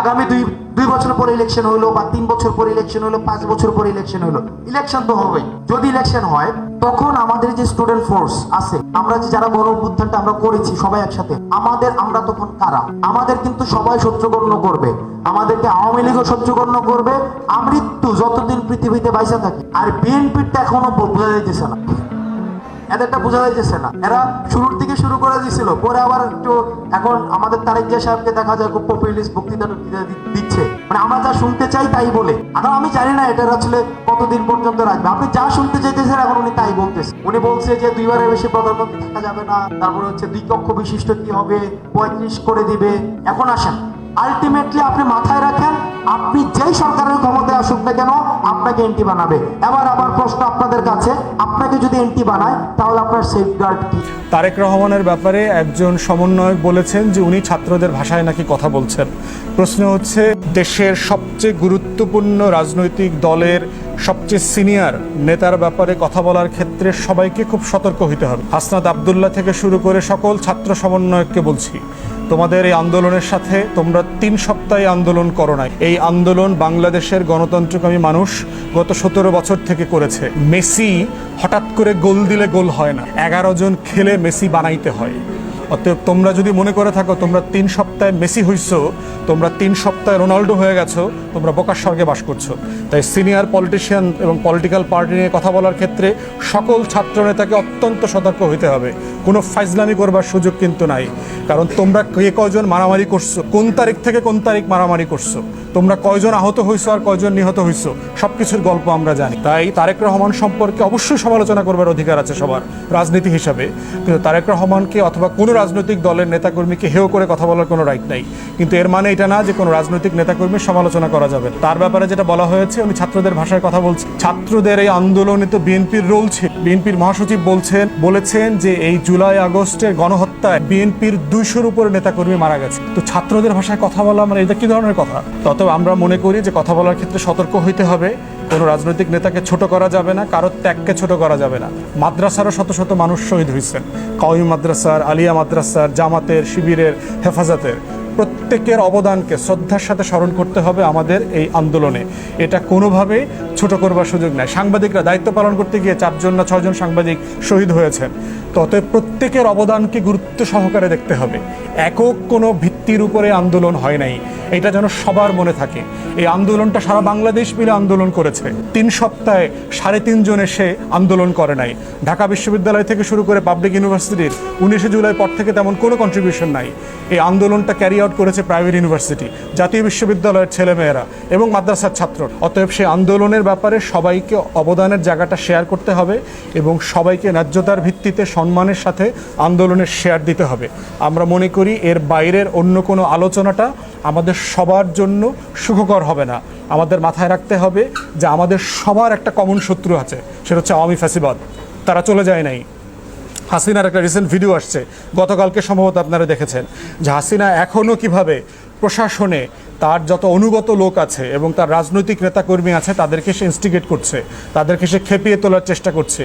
আগামী দুই দুই বছর পরে ইলেকশন হলো বা তিন বছর পরে ইলেকশন হলো পাঁচ বছর পরে ইলেকশন হলো ইলেকশন তো হবেই। যদি ইলেকশন হয়, তখন আমাদের যে স্টুডেন্ট ফোর্স আছে, আমরা যে যারা গণ অভ্যুত্থানটা আমরা করেছি সবাই একসাথে, আমাদের আমরা তখন কারা? আমাদের কিন্তু সবাই শত্রুগণ্য করবে। আমাদেরকে আওয়ামী লীগও শত্রুগণ্য করবে। আমৃত্যু যতদিন পৃথিবীতে বাইসা থাকে। আর বিএনপিটা এখনও বোঝা যাইতেছে না। এদেরটা বোঝা যাইতেছে না। এরা শুরুর দিকে শুরু করে দিছিল পরে আবার একটু এখন আমাদের তারেক জিয়া সাহেবকে দেখা যায় খুব পপুলিস্ট বক্তৃতা দিচ্ছে। মানে আমরা যা শুনতে চাই তাই বলে। এখন আমি জানি না এটা আসলে কতদিন পর্যন্ত রাখবে। আপনি যা শুনতে চাইতেছেন এখন উনি তাই বলতেছে। উনি বলছে যে দুইবারের বেশি প্রধানমন্ত্রী থাকা যাবে না। তারপরে হচ্ছে দুই কক্ষ বিশিষ্ট কি হবে, পঁয়ত্রিশ করে দিবে। এখন আসেন। আলটিমেটলি আপনি মাথায় রাখেন, আপনি যেই সরকারের ক্ষমতায় আসুক না কেন, আপনাকে এন্টি বানাবে। এবার আবার প্রশ্ন আপনাদের কাছে, আপনাকে যদি এন্টি বানায়, তাহলে আপনার সেফগার্ড কি? তারেক রহমানের ব্যাপারে একজন সমন্বয়ক বলেছেন যে উনি ছাত্রদের ভাষায় নাকি কথা বলছেন। প্রশ্ন হচ্ছে, দেশের সবচেয়ে গুরুত্বপূর্ণ রাজনৈতিক দলের সবচেয়ে সিনিয়র নেতার ব্যাপারে কথা বলার ক্ষেত্রে সবাইকে খুব সতর্ক হতে হবে। হাসনাত আবদুল্লাহ থেকে শুরু করে সকল ছাত্র সমন্বয়ককে বলছি তোমাদের এই আন্দোলনের সাথে তোমরা তিন সপ্তাহে আন্দোলন করো নাই। এই আন্দোলন বাংলাদেশের গণতন্ত্রকামী মানুষ গত সতেরো বছর থেকে করেছে। মেসি হঠাৎ করে গোল দিলে গোল হয় না। এগারো জন খেলে মেসি বানাইতে হয়। অতএব তোমরা যদি মনে করে থাকো তোমরা তিন সপ্তাহে মেসি হইছো, তোমরা তিন সপ্তাহে রোনাল্ডো হয়ে গেছো, তোমরা বোকার স্বর্গে বাস করছ। তাই সিনিয়র পলিটিশিয়ান এবং পলিটিক্যাল পার্টি নিয়ে কথা বলার ক্ষেত্রে সকল ছাত্র নেতাকে অত্যন্ত সতর্ক হইতে হবে। কোনো ফাইজলামি করবার সুযোগ কিন্তু নাই। কারণ তোমরা কে কজন মারামারি করছ, কোন তারিখ থেকে কোন তারিখ মারামারি করছ? তোমরা কয়জন আহত হইছো আর কয়জন নিহত হইছো? সবকিছুর গল্প আমরা জানি। তাই তারেক রহমান সম্পর্কে অবশ্যই সমালোচনা করবার অধিকার আছে সবার, রাজনীতি হিসাবে। কিন্তু তারেক রহমানকে অথবা কোনো রাজনৈতিক দলের নেতাকর্মীকে হেয় করে কথা বলার কোনো রাইট নাই। কিন্তু এর মানে এটা না যে কোনো রাজনৈতিক নেতাকর্মীর সমালোচনা করা যাবে। তার ব্যাপারে যেটা বলা হয়েছে, উনি ছাত্রদের ভাষায় কথা বলছেন ছাত্রদের এই আন্দোলনে তো বিএনপির রোল ছিল বিএনপির মহাসচিব বলছেন বলেছেন যে এই জুলাই আগস্টের গণহত্যায় বিএনপির দুইশোর উপরে নেতাকর্মী মারা গেছে। তো ছাত্রদের ভাষায় কথা বলা মানে এটা কি ধরনের কথা? তত আমরা মনে করি যে কথা বলার ক্ষেত্রে সতর্ক হইতে হবে। কোনো রাজনৈতিক নেতাকে ছোট করা যাবে না কারোর ত্যাগকে ছোট করা যাবে না। মাদ্রাসারও শত শত মানুষ শহীদ হয়েছেন কাউমি মাদ্রাসার, আলিয়া মাদ্রাসার, জামাতের, শিবিরের হেফাজতের প্রত্যেকের অবদানকে, শ্রদ্ধার সাথে স্মরণ করতে হবে আমাদের এই আন্দোলনে। এটা কোনোভাবেই ছোট করবার সুযোগ নেই। সাংবাদিকরা দায়িত্ব পালন করতে গিয়ে চারজন না ছয়জন সাংবাদিক শহীদ হয়েছেন। ততএব প্রত্যেকের অবদানকে গুরুত্ব সহকারে দেখতে হবে। একক কোনো ভিত্তির উপরে আন্দোলন হয় নাই। এটা যেন সবার মনে থাকে। এই আন্দোলনটা সারা বাংলাদেশ মিলে আন্দোলন করেছে। তিন সপ্তাহে সাড়ে তিনজন এসে আন্দোলন করে নাই। ঢাকা বিশ্ববিদ্যালয় থেকে শুরু করে পাবলিক ইউনিভার্সিটির উনিশে জুলাই পর থেকে তেমন কোনো কন্ট্রিবিউশন নাই। এই আন্দোলনটা ক্যারি আউট করেছে প্রাইভেট ইউনিভার্সিটি জাতীয় বিশ্ববিদ্যালয়ের ছেলেমেয়েরা এবং মাদ্রাসার ছাত্র। অতএব সেই আন্দোলনের ব্যাপারে সবাইকে অবদানের জায়গাটা শেয়ার করতে হবে এবং সবাইকে ন্যায্যতার ভিত্তিতে সম্মানের সাথে আন্দোলনের শেয়ার দিতে হবে। আমরা মনে করি, এর বাইরের অন্য কোনো আলোচনাটা আমাদের সবার জন্য সুখকর হবে না। আমাদের মাথায় রাখতে হবে যে আমাদের সবার একটা কমন শত্রু আছে, সেটা হচ্ছে আওয়ামী ফ্যাসিবাদ। তারা চলে যায় নাই। হাসিনার একটা রিসেন্ট ভিডিও আসছে, গতকালকে সম্ভবত আপনারা দেখেছেন, যে হাসিনা এখনও কীভাবে প্রশাসনে তার যত অনুগত লোক আছে এবং তার রাজনৈতিক নেতাকর্মী আছে, তাদেরকে সে ইনস্টিগেট করছে, তাদেরকে সে খেপিয়ে তোলার চেষ্টা করছে।